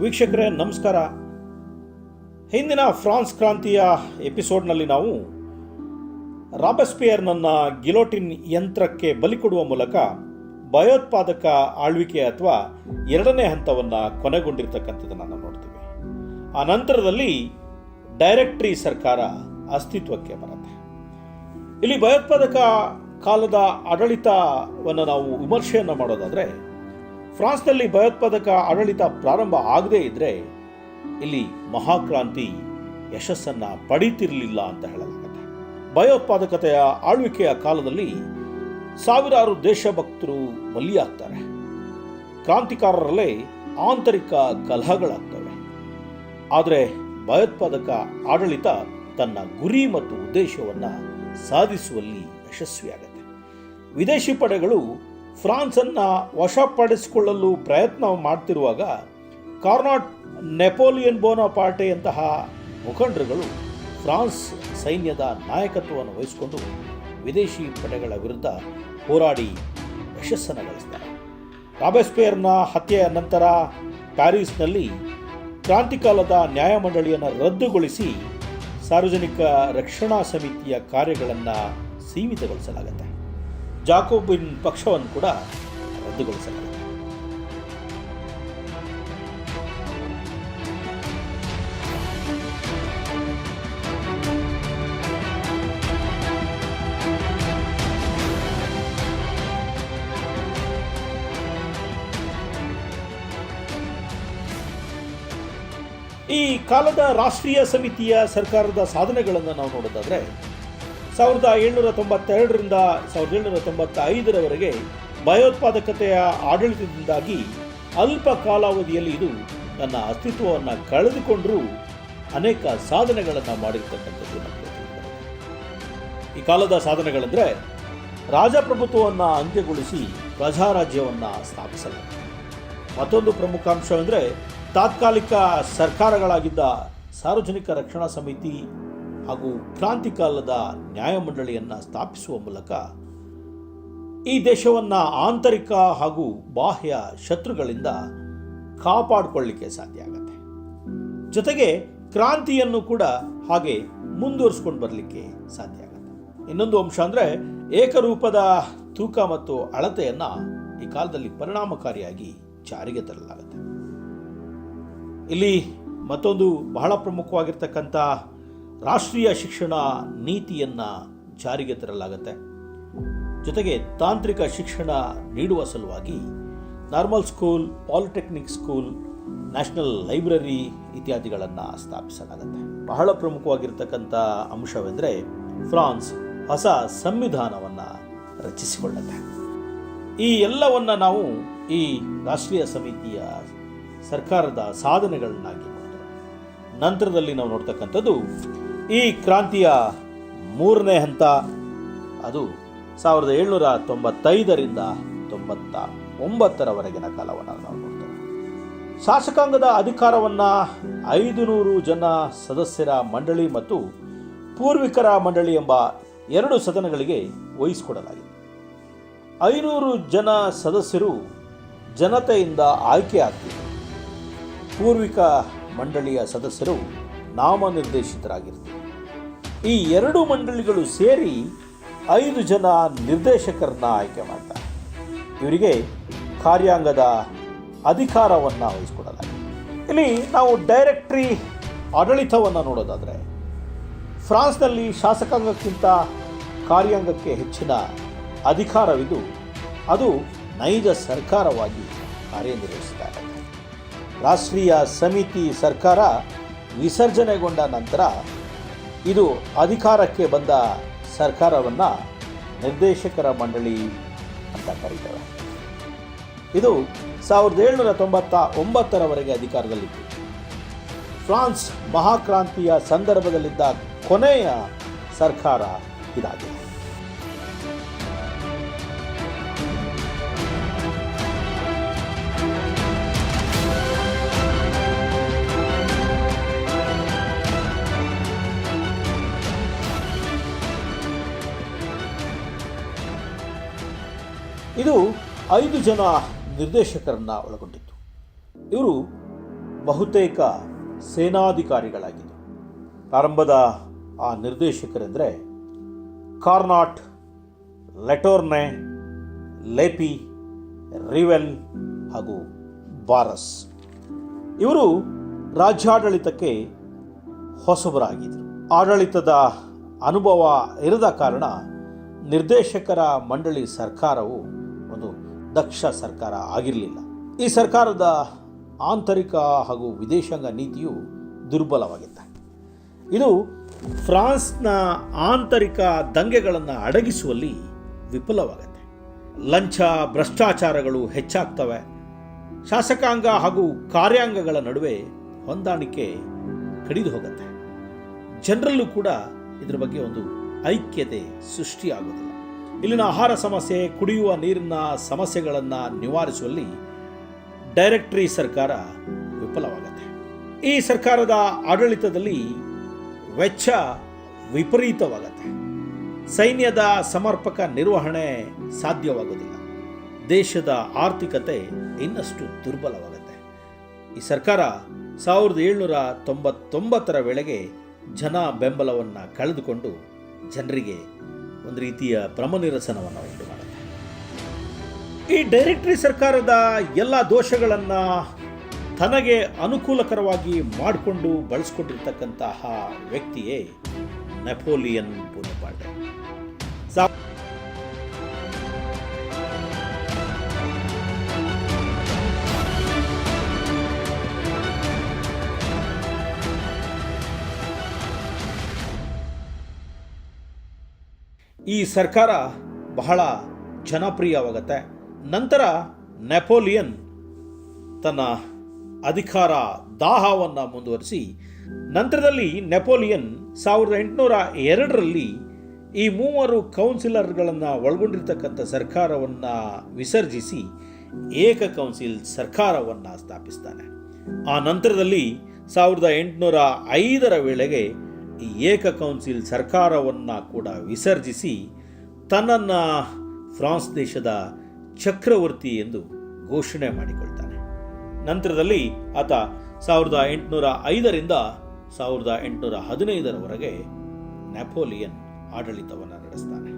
ವೀಕ್ಷಕರೇ, ನಮಸ್ಕಾರ. ಹಿಂದಿನ ಫ್ರಾನ್ಸ್ ಕ್ರಾಂತಿಯ ಎಪಿಸೋಡ್ನಲ್ಲಿ ನಾವು ರಾಬಸ್ಪಿಯರ್ನನ್ನ ಗಿಲೋಟಿನ್ ಯಂತ್ರಕ್ಕೆ ಬಲಿ ಕೊಡುವ ಮೂಲಕ ಭಯೋತ್ಪಾದಕ ಆಳ್ವಿಕೆ ಅಥವಾ ಎರಡನೇ ಹಂತವನ್ನು ಕೊನೆಗೊಂಡಿರ್ತಕ್ಕಂಥದ್ದನ್ನು ನಾವು ನೋಡ್ತೀವಿ. ಆ ನಂತರದಲ್ಲಿ ಡೈರೆಕ್ಟ್ರಿ ಸರ್ಕಾರ ಅಸ್ತಿತ್ವಕ್ಕೆ ಬರುತ್ತೆ. ಇಲ್ಲಿ ಭಯೋತ್ಪಾದಕ ಕಾಲದ ಆಡಳಿತವನ್ನು ನಾವು ವಿಮರ್ಶೆಯನ್ನು ಮಾಡೋದಾದರೆ ಫ್ರಾನ್ಸ್ನಲ್ಲಿ ಭಯೋತ್ಪಾದಕ ಆಡಳಿತ ಪ್ರಾರಂಭ ಆಗದೇ ಇದ್ದರೆ ಇಲ್ಲಿ ಮಹಾಕ್ರಾಂತಿ ಯಶಸ್ಸನ್ನ ಪಡೀತಿರಲಿಲ್ಲ ಅಂತ ಹೇಳಲಾಗುತ್ತೆ. ಭಯೋತ್ಪಾದಕತೆಯ ಆಳ್ವಿಕೆಯ ಕಾಲದಲ್ಲಿ ಸಾವಿರಾರು ದೇಶಭಕ್ತರು ಬಲಿಯಾಗ್ತಾರೆ. ಕ್ರಾಂತಿಕಾರರಲ್ಲೇ ಆಂತರಿಕ ಕಲಹಗಳಾಗ್ತವೆ. ಆದರೆ ಭಯೋತ್ಪಾದಕ ಆಡಳಿತ ತನ್ನ ಗುರಿ ಮತ್ತು ಉದ್ದೇಶವನ್ನು ಸಾಧಿಸುವಲ್ಲಿ ಯಶಸ್ವಿಯಾಗುತ್ತೆ. ವಿದೇಶಿ ಪಡೆಗಳು ಫ್ರಾನ್ಸನ್ನು ವಶಪಡಿಸಿಕೊಳ್ಳಲು ಪ್ರಯತ್ನ ಮಾಡ್ತಿರುವಾಗ ಕಾರ್ನಾಟ್ ನೆಪೋಲಿಯನ್ ಬೋನಪಾಟೆಯಂತಹ ಮುಖಂಡರುಗಳು ಫ್ರಾನ್ಸ್ ಸೈನ್ಯದ ನಾಯಕತ್ವವನ್ನು ವಹಿಸಿಕೊಂಡು ವಿದೇಶಿ ಪಡೆಗಳ ವಿರುದ್ಧ ಹೋರಾಡಿ ಯಶಸ್ಸನ್ನು ಗಳಿಸ್ತಾರೆ ರಾಬೆಸ್ಪೇರ್ನ ಹತ್ಯೆಯ ನಂತರ ಪ್ಯಾರಿಸ್ನಲ್ಲಿ ಕ್ರಾಂತಿಕಾಲದ ನ್ಯಾಯಮಂಡಳಿಯನ್ನು ರದ್ದುಗೊಳಿಸಿ ಸಾರ್ವಜನಿಕ ರಕ್ಷಣಾ ಸಮಿತಿಯ ಕಾರ್ಯಗಳನ್ನು ಸೀಮಿತಗೊಳಿಸಲಾಗುತ್ತೆ. ಜಾಕೋಬಿನ್ ಪಕ್ಷವನ್ನು ಕೂಡ ರದ್ದುಗೊಳಿಸಲಾಗಿದೆ ಈ ಕಾಲದ ರಾಷ್ಟ್ರೀಯ ಸಮಿತಿಯ ಸರ್ಕಾರದ ಸಾಧನೆಗಳನ್ನು ನಾವು ನೋಡೋದಾದ್ರೆ ಸಾವಿರದ ಏಳ್ನೂರ ತೊಂಬತ್ತೆರಡರಿಂದ ಸಾವಿರದ ಏಳ್ನೂರ ತೊಂಬತ್ತೈದರವರೆಗೆ ಭಯೋತ್ಪಾದಕತೆಯ ಆಡಳಿತದಿಂದಾಗಿ ಅಲ್ಪ ಕಾಲಾವಧಿಯಲ್ಲಿ ಇದು ತನ್ನ ಅಸ್ತಿತ್ವವನ್ನು ಕಳೆದುಕೊಂಡರೂ ಅನೇಕ ಸಾಧನೆಗಳನ್ನು ಮಾಡಿರ್ತಕ್ಕಂಥದ್ದು. ಈ ಕಾಲದ ಸಾಧನೆಗಳೆಂದರೆ ರಾಜಪ್ರಭುತ್ವವನ್ನು ಅಂತ್ಯಗೊಳಿಸಿ ಪ್ರಜಾರಾಜ್ಯವನ್ನು ಸ್ಥಾಪಿಸಲಾಗಿದೆ ಮತ್ತೊಂದು ಪ್ರಮುಖ ಅಂಶವೆಂದರೆ ತಾತ್ಕಾಲಿಕ ಸರ್ಕಾರಗಳಾಗಿದ್ದ ಸಾರ್ವಜನಿಕ ರಕ್ಷಣಾ ಸಮಿತಿ ಹಾಗೂ ಕ್ರಾಂತಿಕಾಲದ ನ್ಯಾಯಮಂಡಳಿಯನ್ನು ಸ್ಥಾಪಿಸುವ ಮೂಲಕ ಈ ದೇಶವನ್ನು ಆಂತರಿಕ ಹಾಗೂ ಬಾಹ್ಯ ಶತ್ರುಗಳಿಂದ ಕಾಪಾಡಿಕೊಳ್ಳಿಕ್ಕೆ ಸಾಧ್ಯ ಆಗುತ್ತೆ. ಜೊತೆಗೆ ಕ್ರಾಂತಿಯನ್ನು ಕೂಡ ಹಾಗೆ ಮುಂದುವರಿಸ್ಕೊಂಡು ಬರಲಿಕ್ಕೆ ಸಾಧ್ಯ ಆಗುತ್ತೆ. ಇನ್ನೊಂದು ಅಂಶ ಅಂದರೆ ಏಕರೂಪದ ತೂಕ ಮತ್ತು ಅಳತೆಯನ್ನು ಈ ಕಾಲದಲ್ಲಿ ಪರಿಣಾಮಕಾರಿಯಾಗಿ ಜಾರಿಗೆ ತರಲಾಗುತ್ತೆ. ಇಲ್ಲಿ ಮತ್ತೊಂದು ಬಹಳ ಪ್ರಮುಖವಾಗಿರ್ತಕ್ಕಂಥ ರಾಷ್ಟ್ರೀಯ ಶಿಕ್ಷಣ ನೀತಿಯನ್ನು ಜಾರಿಗೆ ತರಲಾಗುತ್ತೆ. ಜೊತೆಗೆ ತಾಂತ್ರಿಕ ಶಿಕ್ಷಣ ನೀಡುವ ಸಲುವಾಗಿ normal school, polytechnic school, national library ಇತ್ಯಾದಿಗಳನ್ನು ಸ್ಥಾಪಿಸಲಾಗುತ್ತೆ. ಬಹಳ ಪ್ರಮುಖವಾಗಿರ್ತಕ್ಕಂಥ ಅಂಶವೆಂದರೆ ಫ್ರಾನ್ಸ್ ಹೊಸ ಸಂವಿಧಾನವನ್ನು ರಚಿಸಿಕೊಳ್ಳುತ್ತೆ. ಈ ಎಲ್ಲವನ್ನು ನಾವು ಈ ರಾಷ್ಟ್ರೀಯ ಸಮಿತಿಯ ಸರ್ಕಾರದ ಸಾಧನೆಗಳನ್ನಾಗಿ ನಂತರದಲ್ಲಿ ನಾವು ನೋಡ್ತಕ್ಕಂಥದ್ದು ಈ ಕ್ರಾಂತಿಯ ಮೂರನೇ ಹಂತ, ಅದು ಸಾವಿರದ ಏಳ್ನೂರ ತೊಂಬತ್ತೈದರಿಂದ ತೊಂಬತ್ತ ಒಂಬತ್ತರವರೆಗಿನ ಕಾಲವನ್ನು ನಾವು ನೋಡ್ತೇವೆ. ಶಾಸಕಾಂಗದ ಅಧಿಕಾರವನ್ನು ಐದು ನೂರು ಜನ ಸದಸ್ಯರ ಮಂಡಳಿ ಮತ್ತು ಪೂರ್ವಿಕರ ಮಂಡಳಿ ಎಂಬ ಎರಡು ಸದನಗಳಿಗೆ ವಹಿಸಿಕೊಡಲಾಗಿದೆ. ಐನೂರು ಜನ ಸದಸ್ಯರು ಜನತೆಯಿಂದ ಆಯ್ಕೆಯಾಗ್ತಿದ್ದಾರೆ ಪೂರ್ವಿಕ ಮಂಡಳಿಯ ಸದಸ್ಯರು ನಾಮನಿರ್ದೇಶಿತರಾಗಿರ್ತಾರೆ ಈ ಎರಡು ಮಂಡಳಿಗಳು ಸೇರಿ ಐದು ಜನ ನಿರ್ದೇಶಕರನ್ನ ಆಯ್ಕೆ ಮಾಡ್ತಾರೆ. ಇವರಿಗೆ ಕಾರ್ಯಾಂಗದ ಅಧಿಕಾರವನ್ನು ವಹಿಸಿಕೊಡಲಾಗಿದೆ. ಇಲ್ಲಿ ನಾವು ಡೈರೆಕ್ಟ್ರಿ ಆಡಳಿತವನ್ನು ನೋಡೋದಾದರೆ, ಫ್ರಾನ್ಸ್ನಲ್ಲಿ ಶಾಸಕಾಂಗಕ್ಕಿಂತ ಕಾರ್ಯಾಂಗಕ್ಕೆ ಹೆಚ್ಚಿನ ಅಧಿಕಾರವಿದ್ದು, ಅದು ನೈಜ ಸರ್ಕಾರವಾಗಿ ಕಾರ್ಯನಿರ್ವಹಿಸ್ತಾ ರಾಷ್ಟ್ರೀಯ ಸಮಿತಿ ಸರ್ಕಾರ ವಿಸರ್ಜನೆಗೊಂಡ ನಂತರ ಇದು ಅಧಿಕಾರಕ್ಕೆ ಬಂದ ಸರ್ಕಾರವನ್ನು ನಿರ್ದೇಶಕರ ಮಂಡಳಿ ಅಂತ ಕರೀತಾರೆ. ಇದು ಸಾವಿರದ ಏಳ್ನೂರ ತೊಂಬತ್ತ ಒಂಬತ್ತರವರೆಗೆ ಅಧಿಕಾರದಲ್ಲಿತ್ತು. ಫ್ರಾನ್ಸ್ ಮಹಾಕ್ರಾಂತಿಯ ಸಂದರ್ಭದಲ್ಲಿದ್ದ ಕೊನೆಯ ಸರ್ಕಾರ ಇದಾಗಿದೆ. ಇದು ಐದು ಜನ ನಿರ್ದೇಶಕರನ್ನ ಒಳಗೊಂಡಿತ್ತು. ಇವರು ಬಹುತೇಕ ಸೇನಾಧಿಕಾರಿಗಳಾಗಿದ್ದರು ಪ್ರಾರಂಭದ ಆ ನಿರ್ದೇಶಕರೆಂದರೆ ಕಾರ್ನಾಟ್, ಲೆಟೋರ್ನೆ, ಲೇಪಿ, ರಿವೆಲ್ ಹಾಗೂ ಬಾರಸ್. ಇವರು ರಾಜ್ಯಾಡಳಿತಕ್ಕೆ ಹೊಸಬರಾಗಿದ್ದರು ಆಡಳಿತದ ಅನುಭವ ಇರದ ಕಾರಣ ನಿರ್ದೇಶಕರ ಮಂಡಳಿ ಸರ್ಕಾರವು ದಕ್ಷ ಸರ್ಕಾರ ಆಗಿರಲಿಲ್ಲ. ಈ ಸರ್ಕಾರದ ಆಂತರಿಕ ಹಾಗೂ ವಿದೇಶಾಂಗ ನೀತಿಯು ದುರ್ಬಲವಾಗಿತ್ತು. ಇದು ಫ್ರಾನ್ಸ್ನ ಆಂತರಿಕ ದಂಗೆಗಳನ್ನು ಅಡಗಿಸುವಲ್ಲಿ ವಿಫಲವಾಗುತ್ತೆ. ಲಂಚ, ಭ್ರಷ್ಟಾಚಾರಗಳು ಹೆಚ್ಚಾಗ್ತವೆ. ಶಾಸಕಾಂಗ ಹಾಗೂ ಕಾರ್ಯಾಂಗಗಳ ನಡುವೆ ಹೊಂದಾಣಿಕೆ ಕಡಿದು ಹೋಗುತ್ತೆ. ಜನರಲ್ಲೂ ಕೂಡ ಇದರ ಬಗ್ಗೆ ಒಂದು ಐಕ್ಯತೆ ಸೃಷ್ಟಿಯಾಗುವುದಿಲ್ಲ. ಇಲ್ಲಿನ ಆಹಾರ ಸಮಸ್ಯೆ, ಕುಡಿಯುವ ನೀರಿನ ಸಮಸ್ಯೆಗಳನ್ನು ನಿವಾರಿಸುವಲ್ಲಿ ಡೈರೆಕ್ಟ್ರಿ ಸರ್ಕಾರ ವಿಫಲವಾಗುತ್ತೆ. ಈ ಸರ್ಕಾರದ ಆಡಳಿತದಲ್ಲಿ ವೆಚ್ಚ ವಿಪರೀತವಾಗತ್ತೆ. ಸೈನ್ಯದ ಸಮರ್ಪಕ ನಿರ್ವಹಣೆ ಸಾಧ್ಯವಾಗುವುದಿಲ್ಲ ದೇಶದ ಆರ್ಥಿಕತೆ ಇನ್ನಷ್ಟು ದುರ್ಬಲವಾಗುತ್ತೆ. ಈ ಸರ್ಕಾರ ಸಾವಿರದ ಏಳ್ನೂರ ತೊಂಬತ್ತೊಂಬತ್ತರ ವೇಳೆಗೆ ಜನ ಬೆಂಬಲವನ್ನು ಕಳೆದುಕೊಂಡು ಜನರಿಗೆ ಒಂದು ರೀತಿಯ ಭ್ರಮನಿರಸನವನ್ನು ಉಂಟು ಮಾಡುತ್ತೆ. ಈ ಡೈರೆಕ್ಟರಿ ಸರ್ಕಾರದ ಎಲ್ಲ ದೋಷಗಳನ್ನು ತನಗೆ ಅನುಕೂಲಕರವಾಗಿ ಮಾಡಿಕೊಂಡು ಬಳಸ್ಕೊಂಡಿರ್ತಕ್ಕಂತಹ ವ್ಯಕ್ತಿಯೇ ನೆಪೋಲಿಯನ್ ಬೋನಪಾರ್ಟೆ ಈ ಸರ್ಕಾರ ಬಹಳ ಜನಪ್ರಿಯವಾಗತ್ತೆ. ನಂತರ ನೆಪೋಲಿಯನ್ ತನ್ನ ಅಧಿಕಾರ ದಾಹವನ್ನು ಮುಂದುವರಿಸಿ, ನಂತರದಲ್ಲಿ ನೆಪೋಲಿಯನ್ ಸಾವಿರದ ಎಂಟುನೂರ ಎರಡರಲ್ಲಿ ಈ ಮೂವರು ಕೌನ್ಸಿಲರ್ಗಳನ್ನು ಒಳಗೊಂಡಿರ್ತಕ್ಕಂಥ ಸರ್ಕಾರವನ್ನು ವಿಸರ್ಜಿಸಿ ಏಕ ಕೌನ್ಸಿಲ್ ಸರ್ಕಾರವನ್ನು ಸ್ಥಾಪಿಸ್ತಾನೆ. ಆ ನಂತರದಲ್ಲಿ ಸಾವಿರದ ಎಂಟುನೂರ ಐದರ ವೇಳೆಗೆ ಏಕ ಕೌನ್ಸಿಲ್ ಸರ್ಕಾರವನ್ನು ಕೂಡ ವಿಸರ್ಜಿಸಿ ತನ್ನನ್ನು ಫ್ರಾನ್ಸ್ ದೇಶದ ಚಕ್ರವರ್ತಿ ಎಂದು ಘೋಷಣೆ ಮಾಡಿಕೊಳ್ತಾನೆ. ನಂತರದಲ್ಲಿ ಆತ ಸಾವಿರದ ಎಂಟುನೂರ ಐದರಿಂದ ಸಾವಿರದ ಎಂಟುನೂರ ಹದಿನೈದರವರೆಗೆ ನೆಪೋಲಿಯನ್ ಆಡಳಿತವನ್ನು ನಡೆಸ್ತಾನೆ.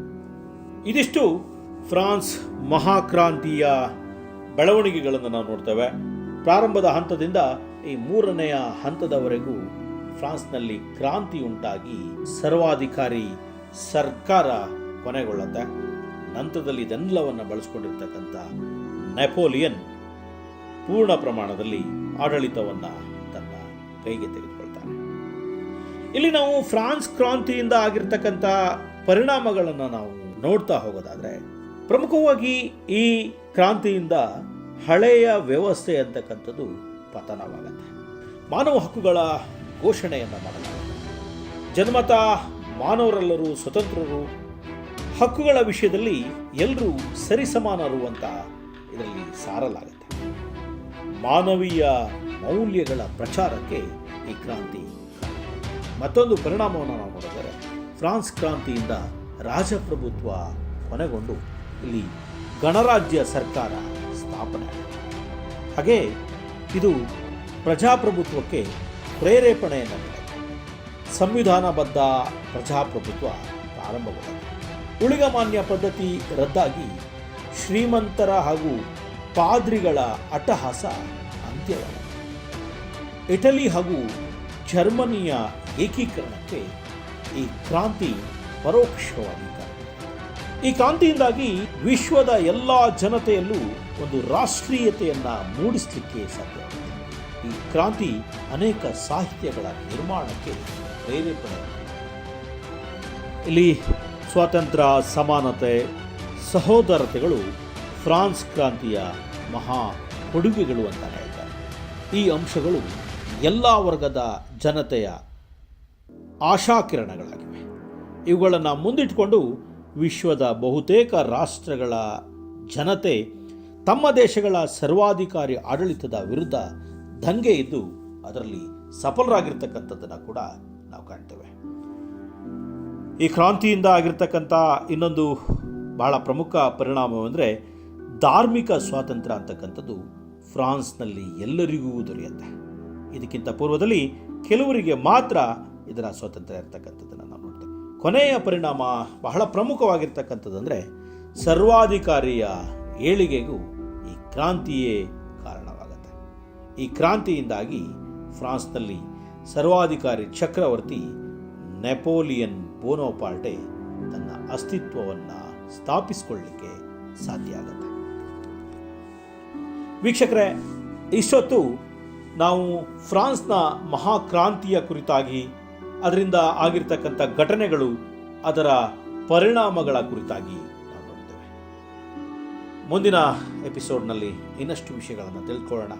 ಇದಿಷ್ಟು ಫ್ರಾನ್ಸ್ ಮಹಾಕ್ರಾಂತಿಯ ಬೆಳವಣಿಗೆಗಳನ್ನು ನಾವು ನೋಡ್ತೇವೆ. ಪ್ರಾರಂಭದ ಹಂತದಿಂದ ಈ ಮೂರನೆಯ ಹಂತದವರೆಗೂ ಫ್ರಾನ್ಸ್ನಲ್ಲಿ ಕ್ರಾಂತಿ ಉಂಟಾಗಿ ಸರ್ವಾಧಿಕಾರಿ ಸರ್ಕಾರ ಕೊನೆಗೊಳ್ಳುತ್ತೆ ನಂತರದಲ್ಲಿ ಇದೆಲ್ಲವನ್ನು ಬಳಸ್ಕೊಂಡಿರ್ತಕ್ಕಂಥ ನೆಪೋಲಿಯನ್ ಪೂರ್ಣ ಪ್ರಮಾಣದಲ್ಲಿ ಆಡಳಿತವನ್ನು ತನ್ನ ಕೈಗೆ ತೆಗೆದುಕೊಳ್ತಾನೆ. ಇಲ್ಲಿ ನಾವು ಫ್ರಾನ್ಸ್ ಕ್ರಾಂತಿಯಿಂದ ಆಗಿರ್ತಕ್ಕಂಥ ಪರಿಣಾಮಗಳನ್ನು ನಾವು ನೋಡ್ತಾ ಹೋಗೋದಾದರೆ, ಪ್ರಮುಖವಾಗಿ ಈ ಕ್ರಾಂತಿಯಿಂದ ಹಳೆಯ ವ್ಯವಸ್ಥೆ ಅಂತಕ್ಕಂಥದ್ದು ಪತನವಾಗತ್ತೆ. ಮಾನವ ಹಕ್ಕುಗಳ ಘೋಷಣೆಯನ್ನು ಮಾಡಲಾಗುತ್ತೆ ಜನ್ಮತ, ಮಾನವರೆಲ್ಲರೂ ಸ್ವತಂತ್ರರು. ಹಕ್ಕುಗಳ ವಿಷಯದಲ್ಲಿ ಎಲ್ಲರೂ ಸರಿಸಮಾನರು ಅಂತ ಇದರಲ್ಲಿ ಸಾರಲಾಗುತ್ತೆ. ಮಾನವೀಯ ಮೌಲ್ಯಗಳ ಪ್ರಚಾರಕ್ಕೆ ಈ ಕ್ರಾಂತಿ ಮತ್ತೊಂದು ಪರಿಣಾಮವನ್ನು ನಾವು ನೋಡಿದರೆ, ಫ್ರಾನ್ಸ್ ಕ್ರಾಂತಿಯಿಂದ ರಾಜಪ್ರಭುತ್ವ ಕೊನೆಗೊಂಡು ಇಲ್ಲಿ ಗಣರಾಜ್ಯ ಸರ್ಕಾರ ಸ್ಥಾಪನೆ ಹಾಗೆ ಇದು ಪ್ರಜಾಪ್ರಭುತ್ವಕ್ಕೆ ಪ್ರೇರೇಪಣೆಯನ್ನು ಸಂವಿಧಾನಬದ್ಧ ಪ್ರಜಾಪ್ರಭುತ್ವ ಪ್ರಾರಂಭವಾಗುತ್ತೆ ಉಳಿಗಮಾನ್ಯ ಪದ್ಧತಿ ರದ್ದಾಗಿ ಶ್ರೀಮಂತರ ಹಾಗೂ ಪಾದ್ರಿಗಳ ಅಟ್ಟಹಾಸ ಅಂತ್ಯವಾಯಿತು. ಇಟಲಿ ಹಾಗೂ ಜರ್ಮನಿಯ ಏಕೀಕರಣಕ್ಕೆ ಈ ಕ್ರಾಂತಿ ಪರೋಕ್ಷವಾಗಿ ಈ ಕ್ರಾಂತಿಯಿಂದಾಗಿ ವಿಶ್ವದ ಎಲ್ಲ ಜನತೆಯಲ್ಲೂ ಒಂದು ರಾಷ್ಟ್ರೀಯತೆಯನ್ನು ಮೂಡಿಸಲಿಕ್ಕೆ ಸಾಧ್ಯವಾಗಿದೆ ಈ ಕ್ರಾಂತಿ ಅನೇಕ ಸಾಹಿತ್ಯಗಳ ನಿರ್ಮಾಣಕ್ಕೆ ಪ್ರೇರೇಪಣೆ. ಇಲ್ಲಿ ಸ್ವಾತಂತ್ರ್ಯ, ಸಮಾನತೆ, ಸಹೋದರತೆಗಳು ಫ್ರಾನ್ಸ್ ಕ್ರಾಂತಿಯ ಮಹಾ ಕೊಡುಗೆಗಳು ಅಂತ ಹೇಳ್ತಾರೆ. ಈ ಅಂಶಗಳು ಎಲ್ಲ ವರ್ಗದ ಜನತೆಯ ಆಶಾಕಿರಣಗಳಾಗಿವೆ. ಇವುಗಳನ್ನು ಮುಂದಿಟ್ಟುಕೊಂಡು ವಿಶ್ವದ ಬಹುತೇಕ ರಾಷ್ಟ್ರಗಳ ಜನತೆ ತಮ್ಮ ದೇಶಗಳ ಸರ್ವಾಧಿಕಾರಿ ಆಡಳಿತದ ವಿರುದ್ಧ ದಂಗೆ ಇದ್ದು ಅದರಲ್ಲಿ ಸಫಲರಾಗಿರ್ತಕ್ಕಂಥದ್ದನ್ನು ಕೂಡ ನಾವು ಕಾಣ್ತೇವೆ. ಈ ಕ್ರಾಂತಿಯಿಂದ ಆಗಿರ್ತಕ್ಕಂಥ ಇನ್ನೊಂದು ಬಹಳ ಪ್ರಮುಖ ಪರಿಣಾಮವೆಂದರೆ ಧಾರ್ಮಿಕ ಸ್ವಾತಂತ್ರ್ಯ ಅಂತಕ್ಕಂಥದ್ದು ಫ್ರಾನ್ಸ್ನಲ್ಲಿ ಎಲ್ಲರಿಗೂ ದೊರೆಯುತ್ತೆ. ಇದಕ್ಕಿಂತ ಪೂರ್ವದಲ್ಲಿ ಕೆಲವರಿಗೆ ಮಾತ್ರ ಇದರ ಸ್ವಾತಂತ್ರ್ಯ ಇರ್ತಕ್ಕಂಥದ್ದನ್ನು ನಾವು ನೋಡ್ತೇವೆ. ಕೊನೆಯ ಪರಿಣಾಮ ಬಹಳ ಪ್ರಮುಖವಾಗಿರ್ತಕ್ಕಂಥದ್ದಂದರೆ ಸರ್ವಾಧಿಕಾರಿಯ ಏಳಿಗೆಗೂ ಈ ಕ್ರಾಂತಿಯೇ ಕಾರಣವಾಗುತ್ತೆ. ಈ ಕ್ರಾಂತಿಯಿಂದಾಗಿ ಫ್ರಾನ್ಸ್ನಲ್ಲಿ ಸರ್ವಾಧಿಕಾರಿ ಚಕ್ರವರ್ತಿ ನೆಪೋಲಿಯನ್ ಬೋನೋಪಾರ್ಟೆ ತನ್ನ ಅಸ್ತಿತ್ವವನ್ನು ಸ್ಥಾಪಿಸಿಕೊಳ್ಳಲಿಕ್ಕೆ ಸಾಧ್ಯ ಆಗುತ್ತೆ. ವೀಕ್ಷಕರೇ, ಇಷ್ಟೊತ್ತು ನಾವು ಫ್ರಾನ್ಸ್ನ ಮಹಾಕ್ರಾಂತಿಯ ಕುರಿತಾಗಿ, ಅದರಿಂದ ಆಗಿರ್ತಕ್ಕಂಥ ಘಟನೆಗಳು, ಅದರ ಪರಿಣಾಮಗಳ ಕುರಿತಾಗಿ ನಾವು ನೋಡ್ತೇವೆ ಮುಂದಿನ ಎಪಿಸೋಡ್ನಲ್ಲಿ ಇನ್ನಷ್ಟು ವಿಷಯಗಳನ್ನು ತಿಳ್ಕೊಳ್ಳೋಣ.